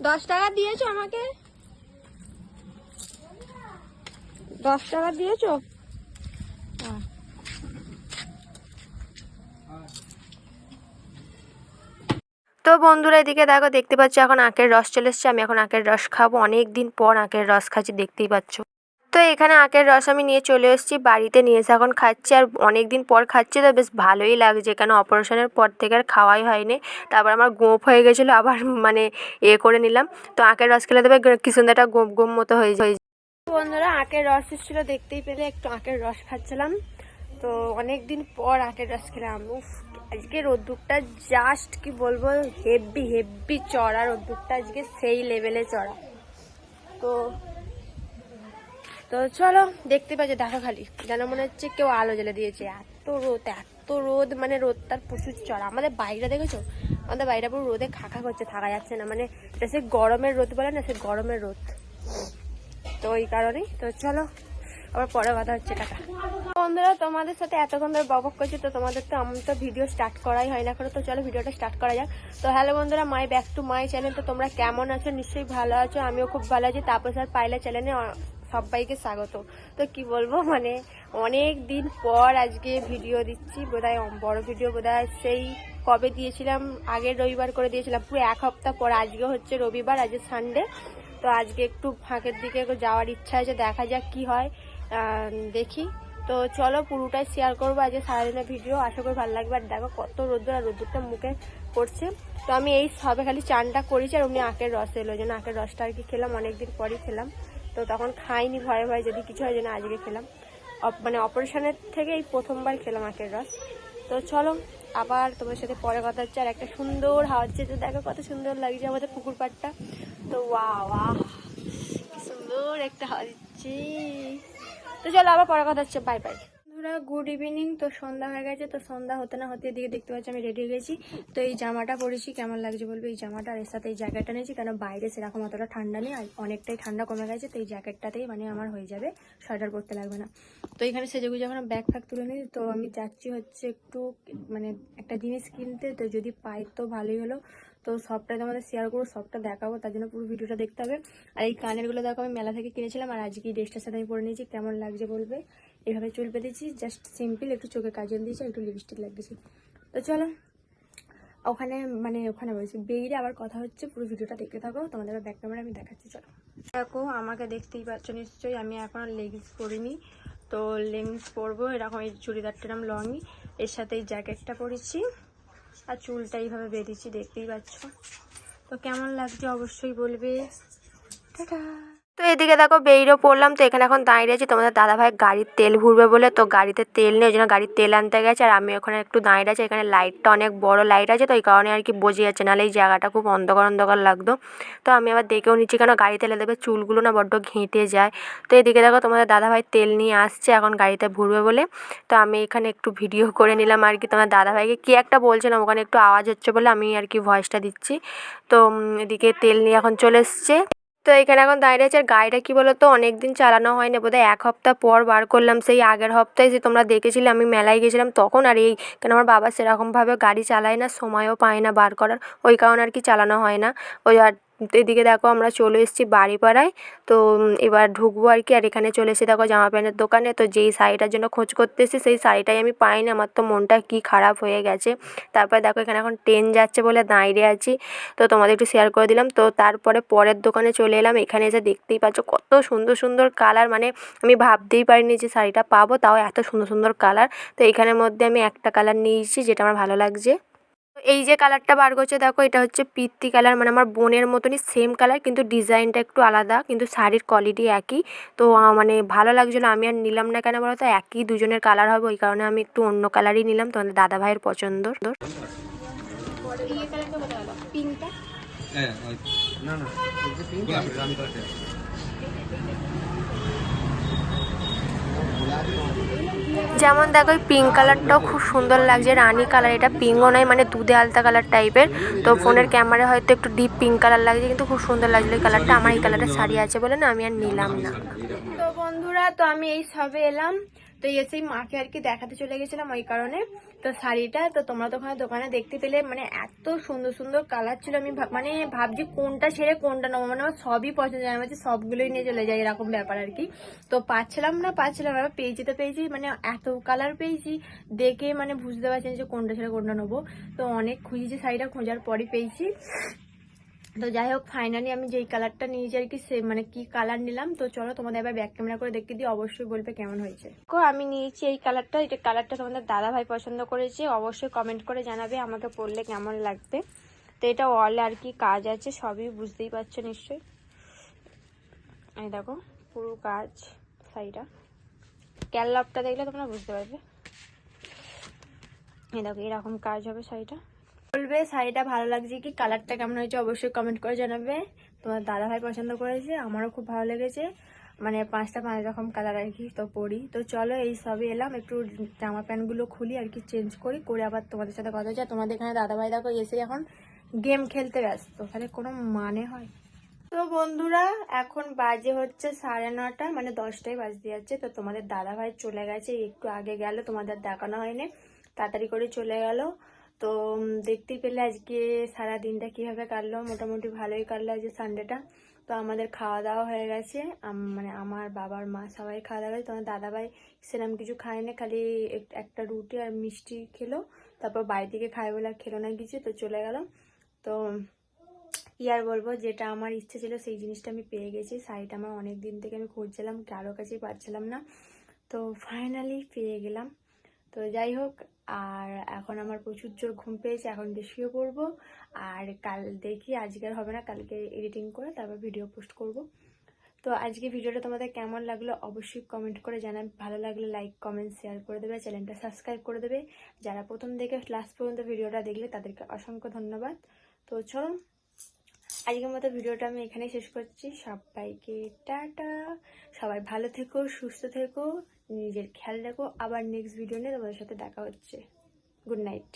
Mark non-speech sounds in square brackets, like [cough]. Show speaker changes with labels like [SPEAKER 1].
[SPEAKER 1] দশ টাকা দিয়েছ আমাকে? দশ টাকা দিয়েছ।
[SPEAKER 2] তো বন্ধুরা, এদিকে দেখো, দেখতে পাচ্ছ এখন আখের রস চলে এসছে। আমি এখন আখের রস খাব। অনেক দিন পর আখের রস খাচ্ছি, দেখতেই পাচ্ছ। তো এখানে আখের রস আমি নিয়ে চলে এসেছি, বাড়িতে নিয়ে এসে এখন খাচ্ছি আর অনেক দিন পর খাচ্ছি তো বেশ ভালোই লাগছে কেন অপারেশনের পর থেকে আর খাওয়াই হয়নি। তারপর আমার গোপ হয়ে গেছিল, আবার মানে এ করে নিলাম। তো আখের রস খেলে দেবে কি সুন্দর একটা গোপ গোপ মতো হয়ে যায়। বন্ধুরা, আখের রস এসেছিল, দেখতেই পেলে একটু আখের রস খাচ্ছিলাম। তো অনেক দিন পর আখের রস খেলাম। উফ, আজকে রোদ্দুরটা জাস্ট কি বলব হেভি হেভি চড়া রোদ্দুরটা আজকে সেই লেভেলে চড়া। তো তো চলো, দেখতে পাচ্ছ, দেখো খালি। যেন মনে হচ্ছে কেউ আলো জ্বেলে দিয়েছে। এত রোদ এত রোদ মানে রোদ তার প্রচুর চড়া। আমাদের বাইরে, দেখেছ? আমাদের বাইরে পুরো রোদে খাখা করছে, থাকা যাচ্ছে না। মানে সে গরমের রোদ বলে না সে গরমের রোদ। তো ওই কারণেই, তো চলো, আবার পরে কথা হচ্ছে টাকা বন্ধুরা, তোমাদের সাথে এতক্ষণ ধরে বকব করছি, তো তোমাদের তো আমি তো ভিডিও স্টার্ট করাই হয় না করে তো চলো ভিডিওটা স্টার্ট করা যাক। তো হ্যালো বন্ধুরা my back to my channel তো তোমরা কেমন আছো? নিশ্চয়ই ভালো আছো, আমিও খুব ভালো আছি। তারপর স্যার পাইলা চ্যানেলে সবাইকে স্বাগত। তো কি বলব মানে অনেক দিন পর আজকে ভিডিও দিচ্ছি, বোধহয় বড় ভিডিও বোধহয় সেই কবে দিয়েছিলাম, আগের রবিবার করে দিয়েছিলাম। পুরো এক সপ্তাহ পর, আজকে হচ্ছে রবিবার, আজকে সানডে তো আজকে একটু ফাঁকের দিকে যাওয়ার ইচ্ছা আছে, দেখা যাক কি হয়। দেখি। তো চলো পুরোটাই শেয়ার করব আজকে সারাদিনের ভিডিও আশা করি ভালো লাগবে। আর দেখো কত রোদ্দুর আর রোদ্দুরটা মুখে পড়ছে। তো আমি এই সবে খালি চানটা করেছি আর অমনি আখের রস এলো। যেন আখের রসটা আর কি খেলাম, অনেকদিন পরই খেলাম। তো তখন খাইনি ভয়ে ভয়ে যদি কিছু হয় যেন আজকে খেলাম। মানে অপারেশনের থেকে এই প্রথমবার খেলাম আখের রস। তো চলো, আবার তোমার সাথে পরে কথা হচ্ছে। আর একটা সুন্দর হাওয়া হচ্ছে তো দেখো কত সুন্দর লাগছে আমাদের পুকুর পাড়টা। তো ওয়া ওয়া সুন্দর একটা হাওয়া দিচ্ছে। তো চলো আবার পরে কথা হচ্ছে বাই বাই বন্ধুরা গুড ইভিনিং তো সন্ধ্যা হয়ে গেছে, তো সন্ধ্যা হতে না হতে এদিকে দেখতে পাচ্ছি আমি রেডি হয়ে গেছি। তো এই জামাটা পরেছি, কেমন লাগছে বলবে? এই জামাটা আর এর সাথে এই জ্যাকেটটা নিয়েছি, কেন বাইরে সেরকম অতটা ঠান্ডা নেই, আর অনেকটাই ঠান্ডা কমে গেছে, তো এই জ্যাকেটটাতেই মানে আমার হয়ে যাবে সোয়েটার পরতে লাগবে না। তো এখানে সেজেগুজে এখন ব্যাগ ফ্যাগ তুলে নিই, তো আমি যাচ্ছি হচ্ছে একটু মানে একটা জিনিস কিনতে, তো যদি পাই তো ভালোই হলো। তো সবটাই তোমাদের শেয়ার করব, সবটা দেখাবো, তার জন্য পুরো ভিডিওটা দেখতে হবে। আর এই কানেরগুলো দেখো, আমি মেলা থেকে কিনেছিলাম, আর আজকে এই ড্রেসটার সাথে আমি পরে নিয়েছি, কেমন লাগছে বলবে? এভাবে চুল পেতেছি জাস্ট সিম্পল একটু চোখে কাজল দিয়েছি একটু লিপস্টিক লাগিয়েছি। তো চলো, ওখানে মানে ওখানে বলছি বেরিয়ে আবার কথা হচ্ছে, পুরো ভিডিওটা দেখতে থাকো, তোমাদের ব্যাক ক্যামেরা আমি দেখাচ্ছি, চলো। দেখো, আমাকে দেখতেই পাচ্ছ নিশ্চয়ই, আমি এখন লেগিংস পরিনি। তো লেগিংস পরবো, এরকম এই চুড়িদারটার এরকম লংই এর সাথে এই জ্যাকেটটা পরেছি, আর চুলটা এইভাবে বেঁধেছি, দেখতেই পাচ্ছ। তো কেমন লাগছে অবশ্যই বলবে। টাটা! তো এদিকে দেখো বেরিয়ে পড়লাম, তো এখানে এখন দাঁড়িয়ে আছি। তোমাদের দাদা ভাই গাড়ির তেল ভরবে বলে, তো গাড়িতে তেল নেই, ওই জন্য গাড়ির তেল আনতে গেছে। আর আমি ওখানে একটু দাঁড়িয়ে আছি, এখানে লাইটটা অনেক বড় লাইট আছে, তো এই কারণে আর কি বোঝে যাচ্ছে নাহলে এই জায়গাটা খুব অন্ধকার অন্ধকার লাগতো। তো আমি আবার দেখেও নিচ্ছি, কেন গাড়ি তেলে দেবে চুলগুলো না বড্ড ঘেঁটে যায়। তো এদিকে দেখো তোমাদের দাদা ভাই তেল নিয়ে আসছে, এখন গাড়িতে ভরবে বলে। তো আমি এখানে একটু ভিডিও [laughs] করে নিলাম আর কি তোমার দাদা ভাইকে কী একটা বলছিলাম ওখানে একটু আওয়াজ হচ্ছে বলে আমি আর কি ভয়েসটা দিচ্ছি। তো এদিকে তেল নিয়ে এখন চলে এসছে। তো এখানে এখন দাঁড়িয়ে আছে, আর গাড়িটা কী বলো তো অনেক দিন চালানো হয়নি, বোধহয় এক হপ্তাহ পর বার করলাম, সেই আগের হপ্তাহে যে তোমরা দেখেছিলে, আমি মেলায় গেছিলাম, তখন আর এই কেন আমার বাবা সেরকমভাবে গাড়ি চালায় না, সময়ও পায় না বার করার, ওই কারণে আর কি চালানো হয় না, ওই আর এদিকে দেখো আমরা চলে এসেছি বাড়িপাড়ায়। তো এবার ঢুকবো আর কি, আর এখানে চলে এসে দেখো জামা প্যান্টের দোকানে। তো যেই শাড়িটার জন্য খোঁজ করতে এসেছি, সেই শাড়িটাই আমি পাইনি আমার তো মনটা কি খারাপ হয়ে গেছে। তারপরে দেখো এখানে এখন ট্রেন যাচ্ছে বলে দাঁড়িয়ে আছি। তো তোমাদের একটু শেয়ার করে দিলাম। তো তারপরে পরের দোকানে চলে এলাম। এখানে এসে দেখতেই পাচ্ছ কত সুন্দর সুন্দর কালার মানে আমি ভাবতেই পারিনি যে শাড়িটা পাবো, তাও এত সুন্দর সুন্দর কালার তো এখানের মধ্যে আমি একটা কালার নিয়েছি, যেটা আমার ভালো লাগছে। তো এই যে কালারটা বার করছে, দেখো এটা হচ্ছে পিত্তি কালার মানে আমার বোনের মতনই সেম কালার কিন্তু ডিজাইনটা একটু আলাদা, কিন্তু শাড়ির কোয়ালিটি একই। তো মানে ভালো লাগছিল, আমি আর নিলাম না কেন বলো তো, একই দুজনের কালার হবে, ওই কারণে আমি একটু অন্য কালারই নিলাম, তোমাদের দাদা ভাইয়ের পছন্দ।
[SPEAKER 3] হ্যাঁ
[SPEAKER 4] না না এই যে পিঙ্ক
[SPEAKER 3] গোলাপি রানী কালারটা
[SPEAKER 2] যেমন দেখো এই পিঙ্ক কালারটাও খুব সুন্দর লাগছে, রানি কালার এটা পিঙ্কও নয় মানে দুধে আলতা কালার টাইপের তো ফোনের ক্যামেরা হয়তো একটু ডিপ পিঙ্ক কালার লাগছে, কিন্তু খুব সুন্দর লাগছে এই কালারটা আমার এই কালারটা শাড়ি আছে বলে না, আমি আর নিলাম না। তো বন্ধুরা, তো আমি এই সবে এলাম। তো এসেই মাকে আর কি দেখাতে চলে গেছিলাম ওই কারণে। তো শাড়িটা, তো তোমরা তো ওখানে দোকানে দেখতে পেলে মানে এত সুন্দর সুন্দর কালার ছিল। আমি মানে ভাবছি কোনটা ছেড়ে কোনটা নেব। মানে আমার সবই পছন্দ। আমি ভাবছি সবগুলোই নিয়ে চলে যাই, এরকম ব্যাপার আর কি তো পাচ্ছিলাম না পাচ্ছিলাম না পেয়েছি তো পেয়েছি। মানে এত কালার পেয়েছি, দেখে মানে বুঝতে পারছি না যে কোনটা ছেড়ে কোনটা নেব। তো অনেক খুঁজেছি শাড়িটা, খোঁজার পরই পেয়েছি। তো যাই হোক ফাইনালি আমি যেই কালারটা নিয়েছি আর কি সে মানে কি কালার নিলাম, তো চলো তোমাদের এবার ব্যাক ক্যামেরা করে দেখতে দিই, অবশ্যই বলবে কেমন হয়েছে।
[SPEAKER 1] আমি নিয়েছি এই কালারটা এটা কালারটা তোমাদের দাদা ভাই পছন্দ করেছে, অবশ্যই কমেন্ট করে জানাবে, আমাকে পরলে কেমন লাগবে। তো এটা অল আর কি কাজ আছে, সবই বুঝতেই পারছ নিশ্চয়ই। এই দেখো, পুরো কাজ শাড়িটা ক্যালপটা দেখলে তোমরা বুঝতে পারবে। এই দেখো, এরকম কাজ হবে শাড়িটা
[SPEAKER 2] বলবে, শাড়িটা ভালো লাগছে কি, কালারটা কেমন হয়েছে অবশ্যই কমেন্ট করে জানাবে। তোমার দাদা ভাই পছন্দ করেছে, আমারও খুব ভালো লেগেছে। মানে পাঁচটা পাঁচ রকম কালার আর কি, তো পরি। তো চলো এই সবই এলাম, একটু জামা প্যান্টগুলো খুলি আর কি চেঞ্জ করি, করে আবার তোমাদের সাথে কথা হচ্ছে। তোমাদের এখানে দাদা ভাই দেখো এসে এখন গেম খেলতে ব্যস্ত, তাহলে কোনো মানে হয়? তো বন্ধুরা, এখন বাজে হচ্ছে সাড়ে নটা মানে দশটায় বাজতে যাচ্ছে। তো তোমাদের দাদা ভাই চলে গেছে, একটু আগে গেল, তোমাদের দেখানো হয়নি। তাড়াতাড়ি করে চলে গেল। তো দেখতে পেলে আজকে সারা দিনটা কীভাবে কাটলো। মোটামুটি ভালোই কাটলো আজকে সানডেটা তো আমাদের খাওয়া দাওয়া হয়ে গেছে। মানে আমার বাবার মা সবাই খাওয়া দাওয়া গেছে তোমার দাদা ভাই সেরকম কিছু খায়নি, খালি এক- একটা রুটি আর মিষ্টি খেলো। তারপর বাড়ি থেকে খাই বলে আর খেলো না কিছু, তো চলে গেল। তো, কি আর বলব, যেটা আমার ইচ্ছে ছিল সেই জিনিসটা আমি পেয়ে গেছি। শাড়িটা আমার অনেক দিন থেকে আমি খুঁজছিলাম, কারও কাছেই পাচ্ছিলাম না। তো ফাইনালি পেয়ে গেলাম। তো যাই হোক আর এখন আমার প্রচুর জোর ঘুম পেয়েছে, এখন শুয়ে পড়ব। আর কাল দেখি আজকে আর হবে না, কালকে এডিটিং করে তারপর ভিডিও পোস্ট করব। তো আজকে ভিডিওটা তোমাদের কেমন লাগল অবশ্যই কমেন্ট করে জানাবে। ভালো লাগলে লাইক কমেন্ট শেয়ার করে দেবে চ্যানেলটা সাবস্ক্রাইব করে দেবে। যারা প্রথম থেকে লাস্ট পর্যন্ত ভিডিওটা দেখলে তাদেরকে অসংখ্য ধন্যবাদ। তো চলো, আজকের মতো ভিডিওটা আমি এখানেই শেষ করছি। সবাইকে টাটা, সবাই ভালো থেকো, সুস্থ থেকো। নিজের খেয়াল রাখো। আবার নেক্সট ভিডিও নিয়ে তোমাদের সাথে দেখা হচ্ছে। Good night